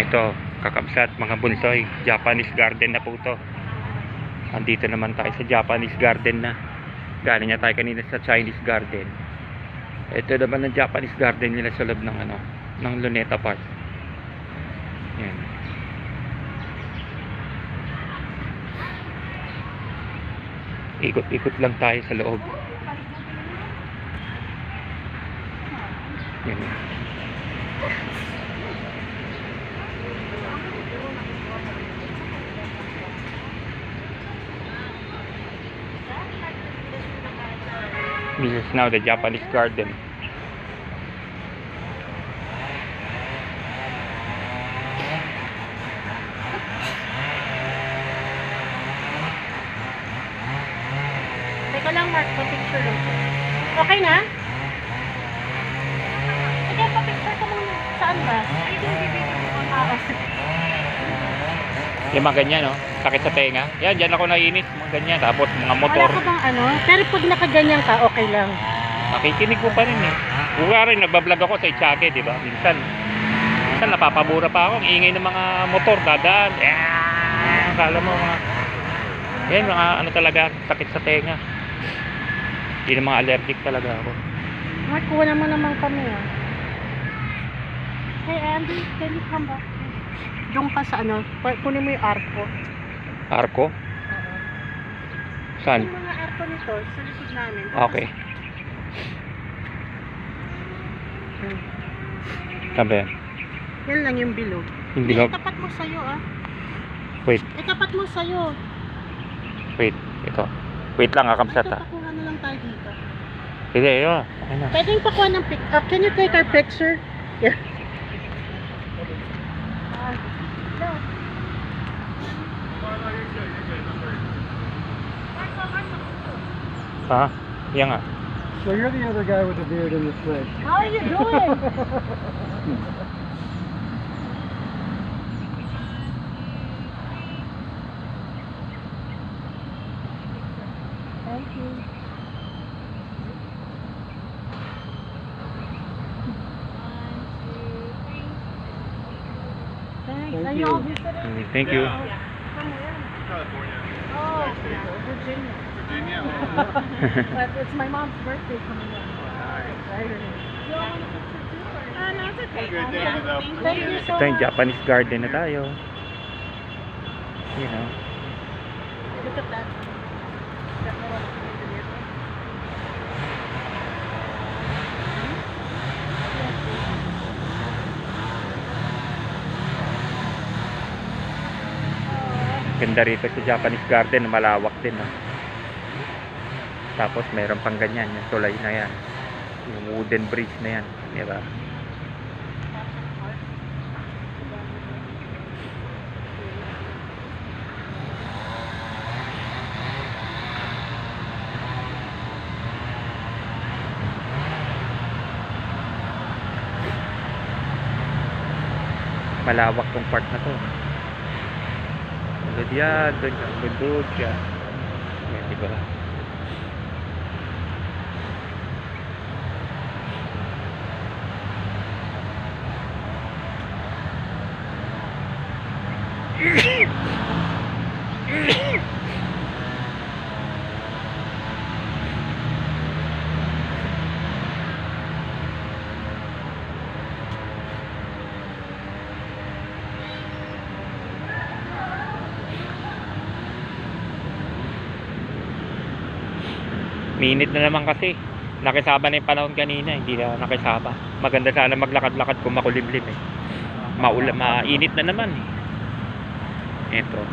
Ito, kakabsat, mga bunsoy. Japanese garden na po to. Andito naman tayo sa Japanese garden na. Galing na tayo kanina sa Chinese garden. Ito naman ang Japanese garden nila sa loob ng ano, ng Luneta Park. Yan. Ikot-ikot lang tayo sa loob. Yan. This is now the Japanese garden. Teka lang, Mark, pa-picture lang. Okay na? Sige, pa-picture ka muna. Saan ba? Ay, doon, bibigyan mo. Ah. Yung mga ganyan, no? Sakit sa tenga. Yan, dyan ako nainis. Mga ganyan. Tapos mga motor. Wala ka bang ano? Pero pag nakaganyan ka, okay lang. Nakikinig ko pa rin eh. Kuwari, nagbablog ako sa Ichage, di ba? Minsan, minsan napapabura pa ako. Ang ingay ng mga motor, dadaan. Eh, akala mo mga... Yan, mga ano talaga, sakit sa tenga. Hindi na mga allergic talaga ako. Mark, kuha naman naman kami ah. Hey Andy, can you come back? Doon ka sa ano, kunin mo yung arko. Arko? Oo. Saan? Yung mga arko nito, sa likod namin. Okay. Hmm. Sabi, Yan lang yung bilog. hindi ko... Tapat mo sa'yo ah. Wait, Eh, tapat mo sa'yo. wait. Ito. Wait lang, kakamsat Ito, ah. pakuha na lang tayo dito. Hindi, yun. Pwede yung pakuha ng pic. Uh, can you take our picture? Yeah. Ha? Yan nga. So you're the other guy with the beard in the fridge. How are you doing? Thank you. Thanks. Thank Are you. you all visiting? Thank you. From where? Oh, Virginia. Virginia. but it's my mom's birthday coming up. Saturday. You all want a picture too? or- Ah, no, it's okay. You. Thank you so Ito yung. Japanese garden na tayo. You know. Look at that. No one. Ganda rito sa Japanese garden, malawak din. No? Tapos meron pang ganyan, yung tulay na yan. Yung wooden bridge na yan. Di ba? Malawak tong part na to. Tulad yan, doon bundok siya. Yan, di Minit na naman kasi. Nakisaba na yung panahon kanina, hindi na nakisaba. Maganda sana maglakad-lakad kung makulimlim eh. Maula, mainit na naman eh. Ito. Wala mo naman kami ng picture dun sa picture.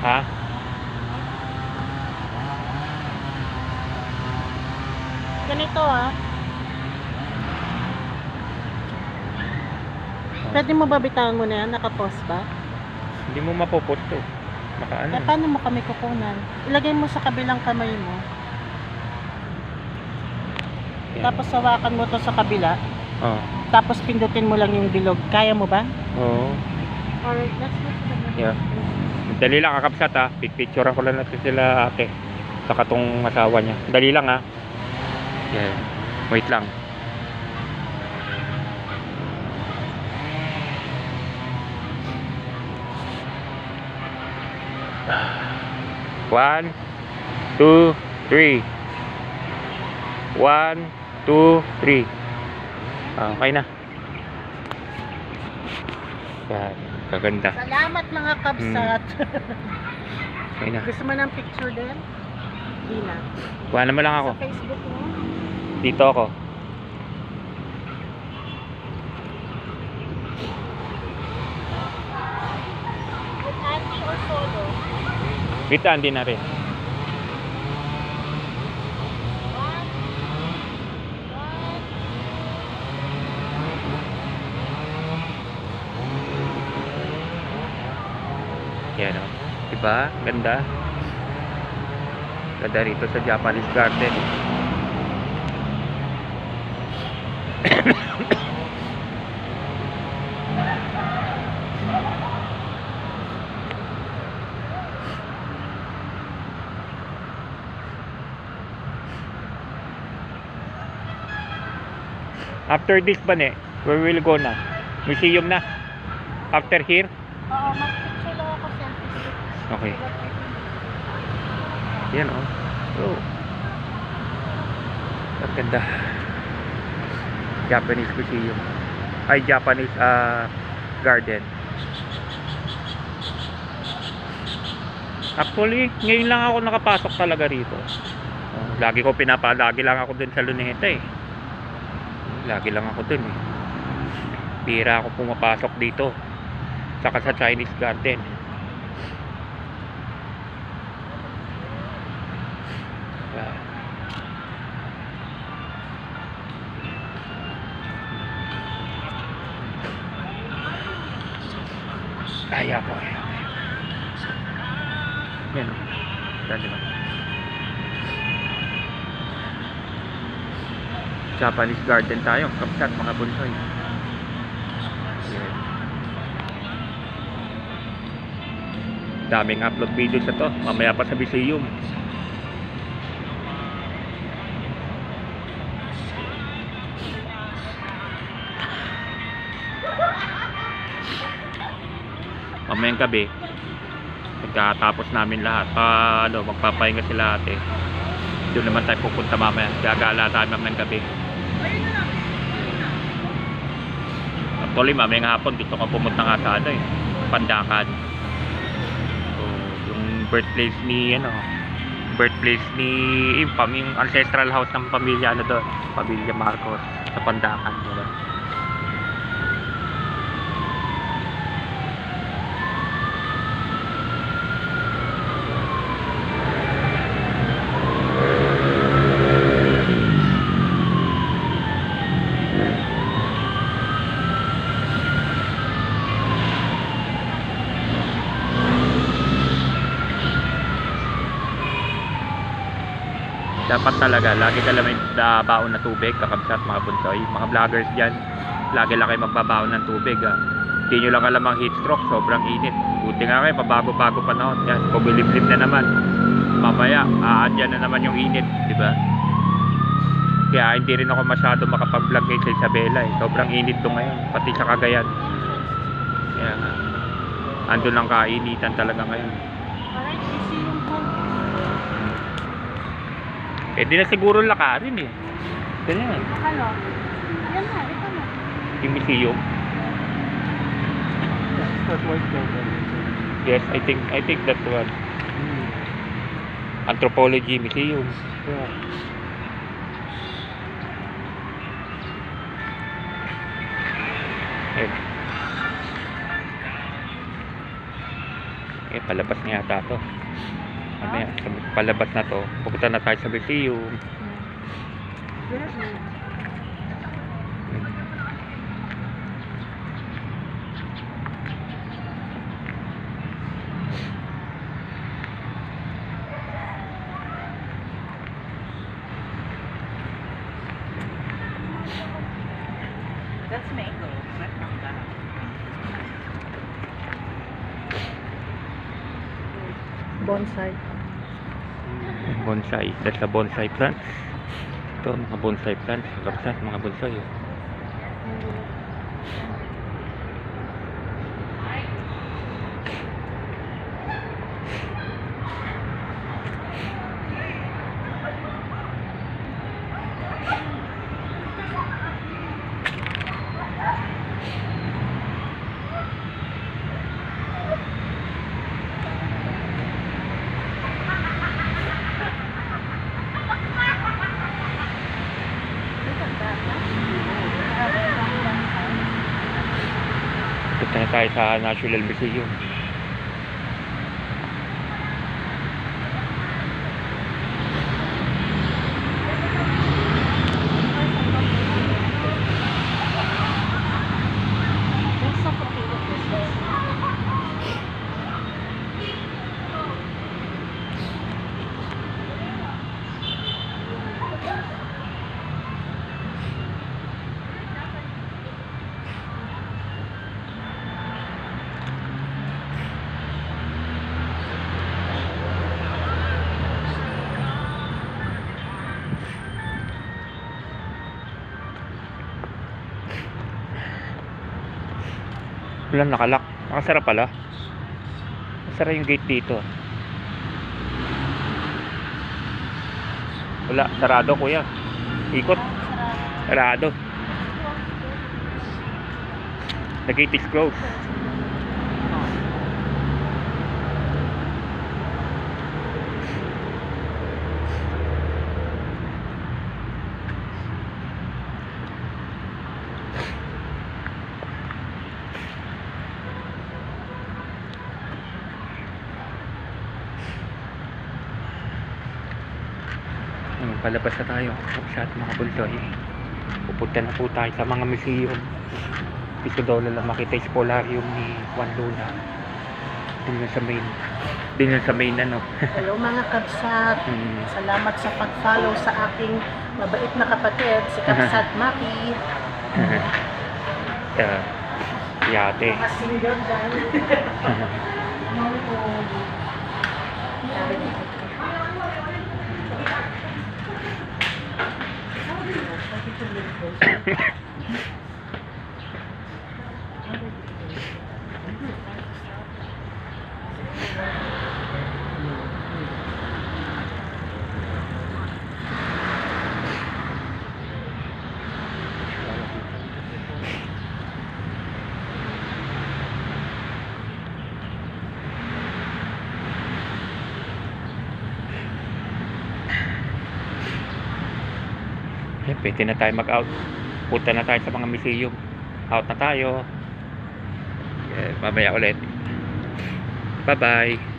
Ha? Ganito ah. Pwede mo ba bitawan mo na yan? Nakapost ba? Hindi mo mapoposto. Naka ano? Eh, paano mo kami kukunan? Ilagay mo sa kabilang kamay mo. Yan. Tapos hawakan mo to sa kabila. Oh. Tapos pindutin mo lang yung bilog. Kaya mo ba? Oo. Alright, let's go. Yeah. Dali lang kakapsat ah. ha. Picture ako lang natin sila ate. Saka tong asawa niya. Dali lang ha. Yeah. Wait lang. One, two, three. One, two, three. Ah, Okay na. Yan. Kaganda. Salamat mga kabsat. Okay na. Gusto mo ng picture din? Hindi na. Kuha naman lang ako. Sa Facebook mo? Dito ako. With Andy or solo? With Andy na rin. One. One. Yan o. Diba? Ganda. Ganda rito sa Japanese garden. After this ba ne? Where will go na? Museum na? After here? Oo, mag-picture lang ako selfie stick. Okay. Yan oh. Oh. Ang ganda. Japanese museum. Ay, Japanese ah garden. Actually, ngayon lang ako nakapasok talaga rito. Lagi ko pinapa, lagi lang ako dun sa Luneta eh. Lagi lang ako dun eh. Bira ako pumapasok dito. Saka sa Chinese garden. Kaya po. Yan o. Dali ba? Japanese garden tayo. Kapsat mga bunsoy. Yan. Daming upload video sa to. Mamaya pa sa museum. Mamayang gabi, pagkatapos namin lahat, pa, ano, magpapahinga sila ate. Doon naman tayo pupunta mamaya. Gagala tayo mamayang gabi. Actually, mamayang hapon, gusto ko pumunta nga sa ano eh, Pandakan. So, yung birthplace ni, ano, birthplace ni, yung, pam- yung ancestral house ng pamilya, ano doon, pamilya Marcos, sa Pandakan. Diba? Dapat talaga lagi ka may baon na tubig kakabsat mga bunsoy mga vloggers dyan lagi lang kayo magbabaon ng tubig ah. hindi nyo lang alam ang heat stroke sobrang init. Buti nga kayo pabago-bago panahon. Yan kumilimlim na naman. Mamaya aadyan na naman yung init di ba? Kaya hindi rin ako masyado makapag-vlog sa Isabela eh. sobrang init to ngayon pati sa Cagayan. Kaya nga andun lang kainitan talaga ngayon Alright, museum ko. Pwede na siguro lakarin eh ganyan Ano? Yan na, ito na. yung museum that. Yes, I think I think that's one. Mm. Anthropology Museum. Yeah. Eh. Eh, palabas na yata to. Mamaya, sa- palabas na to. Pupunta na tayo sa museum. That's mango. That's not that. Bonsai. Bonsai. That's a bonsai plant. Ito, mga bonsai plants. Kapsat, mga bonsai. oh. Punta na tayo sa National Museum. Wala nakalak. Nakasara pala. Nasara yung gate dito. Wala, sarado kuya. Ikot, sarado. The gate is closed. Hmm, palabas na tayo sa ating mga bultoy. Pupunta na po tayo sa mga museum. Gusto daw lang makita yung spolarium ni Juan Luna. Yun sa main. Yun sa main ano. Hello mga kabsat. Hmm. Salamat sa pag-follow sa aking mabait na kapatid, si Kabsat Maki. uh, yate. Mga single dyan. Thank you. Pwede na tayo mag-out. Punta na tayo sa mga museum. Out na tayo. Eh, mamaya ulit. Bye-bye.